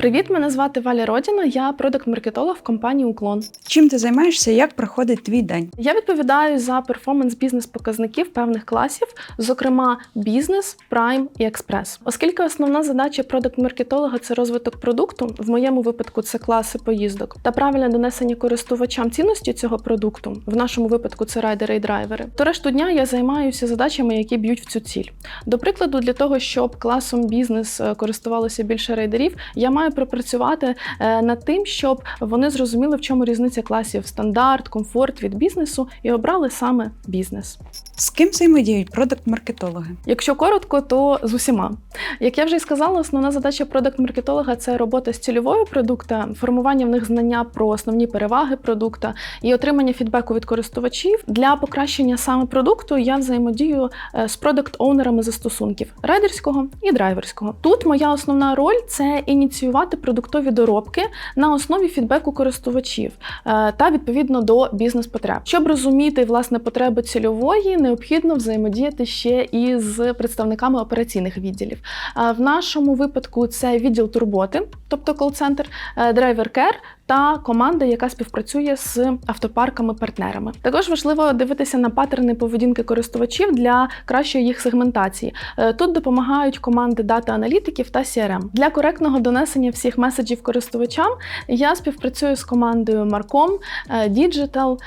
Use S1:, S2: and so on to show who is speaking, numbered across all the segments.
S1: Привіт, мене звати Валя Родіна. Я продакт-маркетолог в компанії Уклон.
S2: Чим ти займаєшся? Як проходить твій день?
S1: Я відповідаю за перформанс бізнес показників певних класів, зокрема бізнес, прайм і експрес. Оскільки основна задача продакт-маркетолога це розвиток продукту, в моєму випадку це класи поїздок та правильне донесення користувачам цінності цього продукту. В нашому випадку це райдери і драйвери. То решту дня я займаюся задачами, які б'ють в цю ціль. До прикладу, для того, щоб класом бізнес е, користувалося більше рейдерів, я маю пропрацювати е, над тим, щоб вони зрозуміли, в чому різниця класів стандарт, комфорт від бізнесу і обрали саме бізнес.
S2: З ким взаємодіють продакт-маркетологи?
S1: Якщо коротко, то з усіма. Як я вже й сказала, основна задача продакт-маркетолога це робота з цільовою продукта, формування в них знання про основні переваги продукта і отримання фідбеку від користувачів. Для покращення саме продукту я взаємодію е, з продакт-оунерами застосунків райдерського і драйверського. Тут моя основна роль це ініціювати продуктові доробки на основі фідбеку користувачів е, та відповідно до бізнес-потреб. Щоб розуміти власне потреби цільової, необхідно взаємодіяти ще і з представниками операційних відділів. Е, В нашому випадку це відділ турботи, тобто кол-центр, е, драйвер кер та команда, яка співпрацює з автопарками-партнерами. Також важливо дивитися на паттерни поведінки користувачів для кращої їх сегментації. Е, Тут допомагають команди дата-аналітиків та CRM. Для коректного донесення всіх меседжів користувачам я співпрацюю з командою Marcom, Діджитал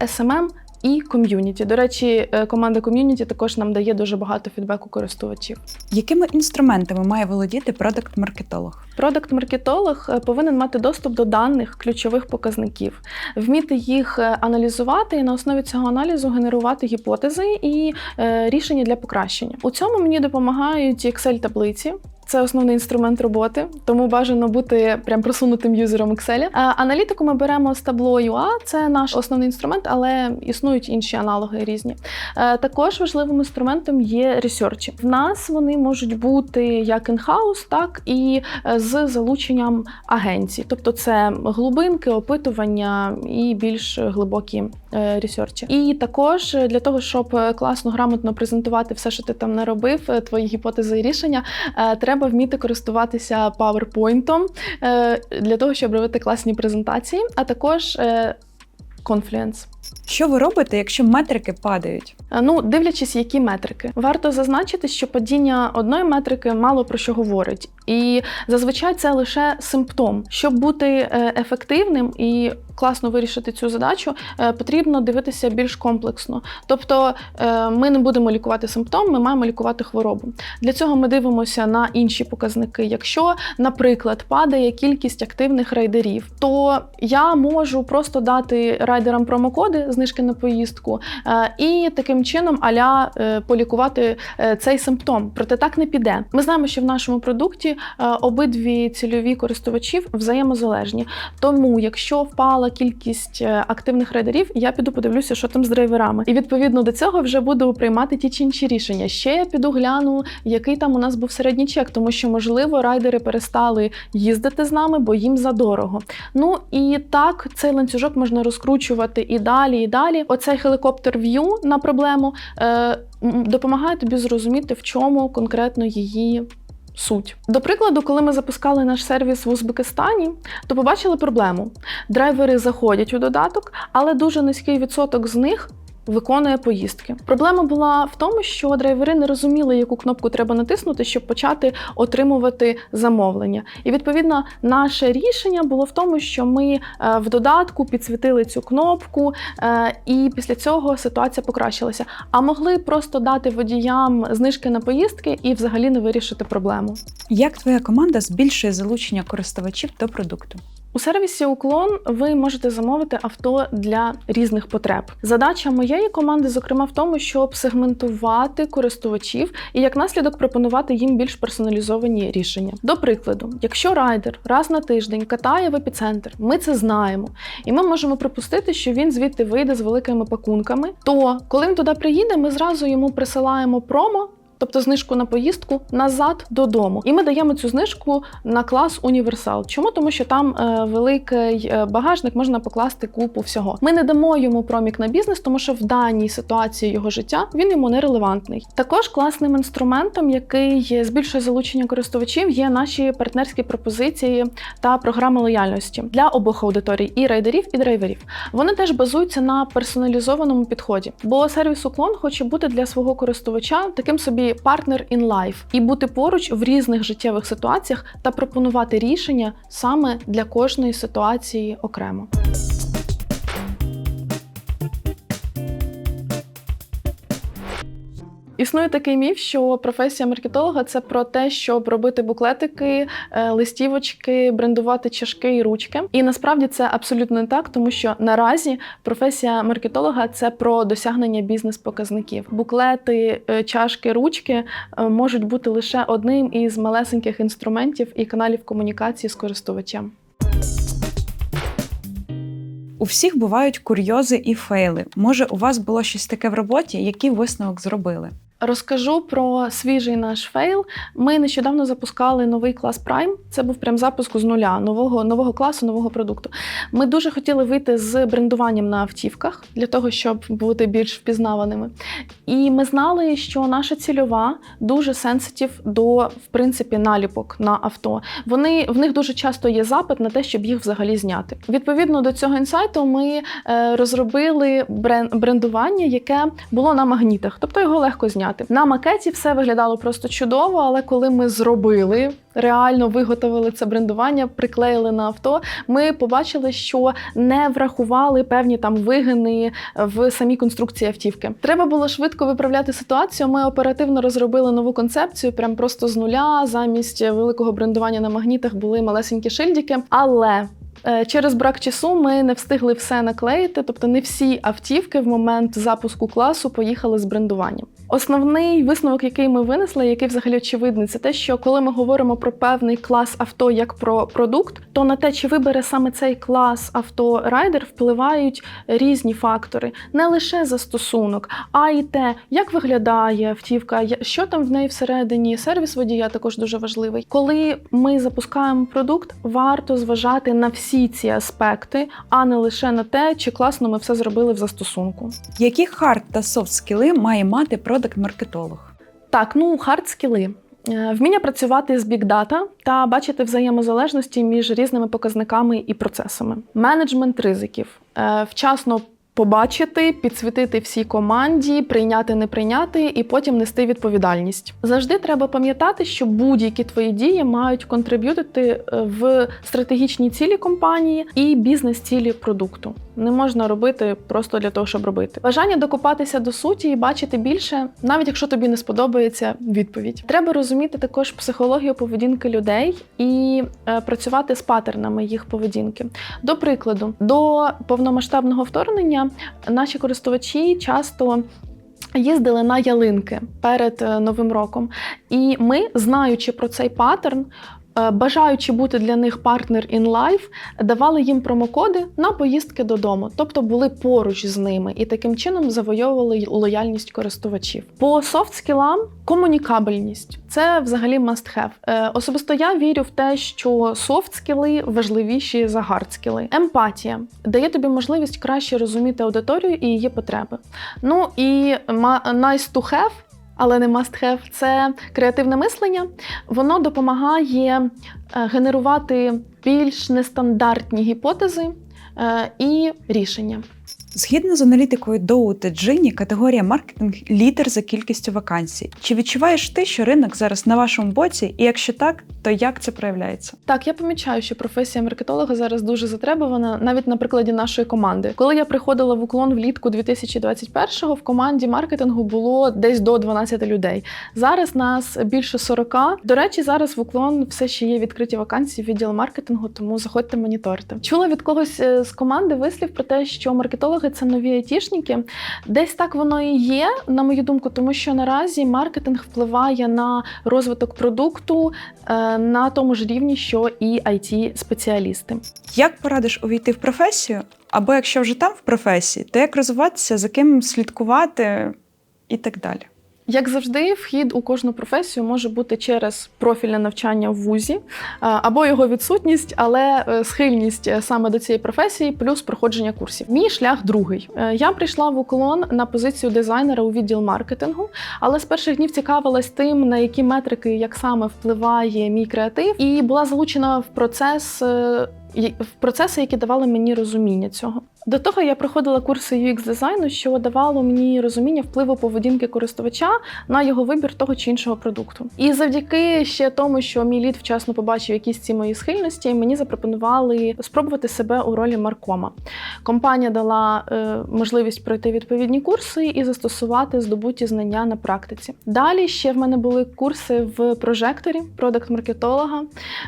S1: SMM і ком'юніті. До речі, е, команда ком'юніті також нам дає дуже багато фідбеку користувачів.
S2: Якими інструментами має володіти продакт-маркетолог?
S1: Продакт-маркетолог повинен мати доступ до даних ключових показників, вміти їх е, аналізувати і на основі цього аналізу генерувати гіпотези і е, рішення для покращення. У цьому мені допомагають Excel-таблиці. Це основний інструмент роботи, тому бажано бути прям просунутим юзером Excel. Е, Аналітику ми беремо з Tableau.ua, це наш основний інструмент, але існують інші аналоги різні. Е, Також важливим інструментом є ресерчі. В нас вони можуть бути як in-house, так і е, з залученням агенцій. Тобто це глибинки, опитування і більш глибокі ресерчі. І також е, для того, щоб е, класно, грамотно презентувати все, що ти там наробив, е, твої гіпотези і рішення, е, треба вміти користуватися PowerPoint е, для того, щоб робити класні презентації, а також е, Confluence.
S2: Що ви робите, якщо метрики падають?
S1: Е, Ну, дивлячись, які метрики, варто зазначити, що падіння одної метрики мало про що говорить, і зазвичай це лише симптом. Щоб бути е, ефективним і класно вирішити цю задачу, е, потрібно дивитися більш комплексно. Тобто, ми не будемо лікувати симптом, ми маємо лікувати хворобу. Для цього ми дивимося на інші показники. Якщо, наприклад, падає кількість активних райдерів, то я можу просто дати райдерам промокоди, знижки на поїздку, е, і таким чином аля е, полікувати е, цей симптом. Проте так не піде. Ми знаємо, що в нашому продукті обидві цільові користувачів взаємозалежні. Тому, якщо впала кількість активних райдерів, я піду подивлюся, що там з драйверами. І відповідно до цього вже буду приймати ті чи інші рішення. Ще я піду гляну, який там у нас був середній чек, тому що можливо райдери перестали їздити з нами, бо їм задорого. Ну і так цей ланцюжок можна розкручувати і далі, і далі. Оцей хелікоптер в'ю на проблему е, допомагає тобі зрозуміти, в чому конкретно її. Суть до прикладу, коли ми запускали наш сервіс в Узбекистані, то побачили проблему. Драйвери заходять у додаток, але дуже низький відсоток з них виконує поїздки. Проблема була в тому, що драйвери не розуміли, яку кнопку треба натиснути, щоб почати отримувати замовлення. І відповідно наше рішення було в тому, що ми е, в додатку підсвітили цю кнопку, е, і після цього ситуація покращилася. А могли просто дати водіям знижки на поїздки і взагалі не вирішити проблему.
S2: Як твоя команда збільшує залучення користувачів до продукту?
S1: У сервісі Уклон ви можете замовити авто для різних потреб. Задача моєї команди, зокрема, в тому, щоб сегментувати користувачів і як наслідок пропонувати їм більш персоналізовані рішення. До прикладу, якщо райдер раз на тиждень катає в епіцентр, ми це знаємо, і ми можемо припустити, що він звідти вийде з великими пакунками. То коли він туди приїде, ми зразу йому присилаємо промо. Тобто знижку на поїздку назад додому. І ми даємо цю знижку на клас універсал. Чому? Тому що там е, великий е, багажник можна покласти купу всього. Ми не дамо йому промік на бізнес, тому що в даній ситуації його життя він йому не релевантний. Також класним інструментом, який збільшує залучення користувачів, є наші партнерські пропозиції та програми лояльності для обох аудиторій і райдерів, і драйверів. Вони теж базуються на персоналізованому підході, бо сервіс уклон хоче бути для свого користувача таким собі партнер in life і бути поруч в різних життєвих ситуаціях та пропонувати рішення саме для кожної ситуації окремо. Існує такий міф, що професія маркетолога це про те, щоб робити буклетики, е, листівочки, брендувати чашки і ручки. І насправді це абсолютно не так, тому що наразі професія маркетолога це про досягнення бізнес-показників. Буклети, е, чашки, ручки е, можуть бути лише одним із малесеньких інструментів і каналів комунікації з користувачем.
S2: У всіх бувають курйози і фейли. Може, у вас було щось таке в роботі, який висновок зробили?
S1: Розкажу про свіжий наш фейл. Ми нещодавно запускали новий клас Prime. Це був прям запуск з нуля нового нового класу, нового продукту. Ми дуже хотіли вийти з брендуванням на автівках для того, щоб бути більш впізнаваними. І ми знали, що наша цільова дуже сенситив до в принципі наліпок на авто. Вони в них дуже часто є запит на те, щоб їх взагалі зняти. Відповідно до цього інсайту, ми е, розробили брен- брендування, яке було на магнітах, тобто його легко зняти. На макеті все виглядало просто чудово, але коли ми зробили. Реально виготовили це брендування, приклеїли на авто. Ми побачили, що не врахували певні там вигини в самій конструкції автівки. Треба було швидко виправляти ситуацію. Ми оперативно розробили нову концепцію, прям просто з нуля. Замість великого брендування на магнітах були малесенькі шильдики. Але Е, Через брак часу ми не встигли все наклеїти, тобто не всі автівки в момент запуску класу поїхали з брендуванням. Основний висновок, який ми винесли, який взагалі очевидний, це те, що коли ми говоримо про певний клас авто як про продукт, то на те, чи вибере саме цей клас авто райдер, впливають різні фактори, не лише застосунок, а й те, як виглядає автівка, що там в неї всередині. Сервіс водія також дуже важливий. Коли ми запускаємо продукт, варто зважати на всі ці аспекти, а не лише на те, чи класно ми все зробили в застосунку.
S2: Які хард та софт скіли має мати продакт-маркетолог?
S1: Так, ну хард скіли. Е, Вміння працювати з бікдата та бачити взаємозалежності між різними показниками і процесами. Менеджмент ризиків. Е, Вчасно побачити, підсвітити всій команді, прийняти, не прийняти і потім нести відповідальність. Завжди треба пам'ятати, що будь-які твої дії мають контриб'ютити е, в стратегічні цілі компанії і бізнес-цілі продукту. Не можна робити просто для того, щоб робити. Бажання докопатися до суті і бачити більше, навіть якщо тобі не сподобається відповідь. Треба розуміти також психологію поведінки людей і е, працювати з патернами їх поведінки. До прикладу, до повномасштабного вторгнення наші користувачі часто. Їздили на ялинки перед е, Новим роком, і ми, знаючи про цей паттерн, бажаючи бути для них партнер in life, давали їм промокоди на поїздки додому, тобто були поруч з ними і таким чином завойовували лояльність користувачів. По софт скілам комунікабельність це взагалі must have. Е, Особисто я вірю в те, що софт скіли важливіші за хард скіли. Емпатія дає тобі можливість краще розуміти аудиторію і її потреби. Ну і nice to have, але не must have – це креативне мислення. Воно допомагає е, генерувати більш нестандартні гіпотези е, і рішення.
S2: Згідно з аналітикою Dow та Джині, категорія маркетинг лідер за кількістю вакансій. Чи відчуваєш ти, що ринок зараз на вашому боці? І якщо так, то як це проявляється?
S1: Так, я помічаю, що професія маркетолога зараз дуже затребувана, навіть на прикладі нашої команди. Коли я приходила в уклон влітку 2021-го, в команді маркетингу було десь до 12 людей. Зараз нас більше 40. До речі, зараз в уклон все ще є відкриті вакансії в відділ маркетингу, тому заходьте моніторити. Чула від когось е, з команди вислів про те, що маркетологи це нові айтішники. Десь так воно і є, на мою думку, тому що наразі маркетинг впливає на розвиток продукту е, на тому ж рівні, що і it спеціалісти
S2: Як порадиш увійти в професію? Або якщо вже там в професії, то як розвиватися, за ким слідкувати і так далі?
S1: Як завжди, вхід у кожну професію може бути через профільне навчання в вузі або його відсутність, але е, схильність е, саме до цієї професії, плюс проходження курсів. Мій шлях другий. Е, Я прийшла в уклон на позицію дизайнера у відділ маркетингу, але з перших днів цікавилась тим, на які метрики як саме впливає мій креатив, і була залучена в процес. В процеси, які давали мені розуміння цього. До того я проходила курси UX дизайну, що давало мені розуміння впливу поведінки користувача на його вибір того чи іншого продукту. І завдяки ще тому, що мій лід вчасно побачив якісь ці мої схильності, мені запропонували спробувати себе у ролі маркома. Компанія дала е, можливість пройти відповідні курси і застосувати здобуті знання на практиці. Далі ще в мене були курси в прожекторі, продакт-маркетолога.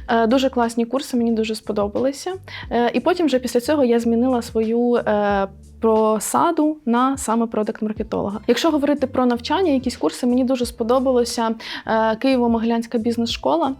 S1: Е, дуже класні курси, мені дуже сподобалися. Е, і потім вже після цього я змінила свою. Е, Просаду на саме продакт-маркетолога. Якщо говорити про навчання, якісь курси, мені дуже сподобалося е, Києво-Могилянська бізнес-школа.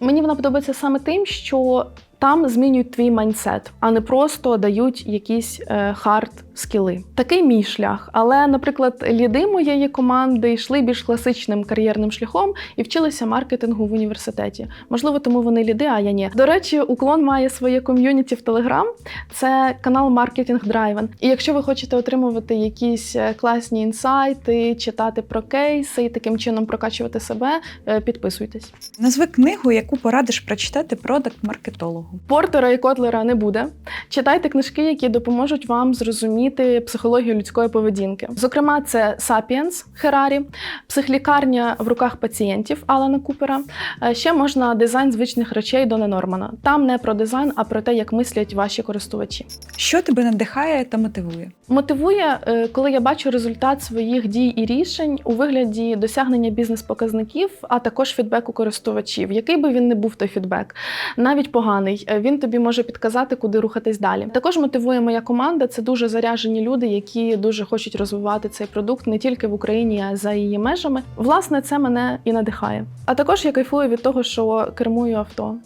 S1: Мені вона подобається саме тим, що там змінюють твій майндсет, а не просто дають якісь е, хард скіли. Такий мій шлях. Але, наприклад, ліди моєї команди йшли більш класичним кар'єрним шляхом і вчилися маркетингу в університеті. Можливо, тому вони ліди, а я ні. До речі, уклон має своє ком'юніті в Телеграм. Це канал Маркетинг Драйвен. І якщо ви хочете отримувати якісь е, класні інсайти, читати про кейси і таким чином прокачувати себе, е, підписуйтесь.
S2: Назви книгу, яку порадиш прочитати продакт-маркетологу.
S1: Портера і Котлера не буде. Читайте книжки, які допоможуть вам зрозуміти психологію людської поведінки. Зокрема, це Сапіенс Херарі, психлікарня в руках пацієнтів Алана Купера. Е, Ще можна дизайн звичних речей Дона Нормана. Там не про дизайн, а про те, як мислять ваші користувачі.
S2: Що тебе надихає та мотивує?
S1: Мотивує, е, коли я бачу результат своїх дій і рішень у вигляді досягнення бізнес-показників, а також фідбеку користувачів. Який би він не був той фідбек, навіть поганий, е, він тобі може підказати, куди рухатись далі. Також мотивує моя команда. Це дуже заряжені люди, які дуже хочуть розвивати цей продукт не тільки в Україні, а за її межами. Власне, це мене і надихає. А також я кайфую від того, що кермую авто.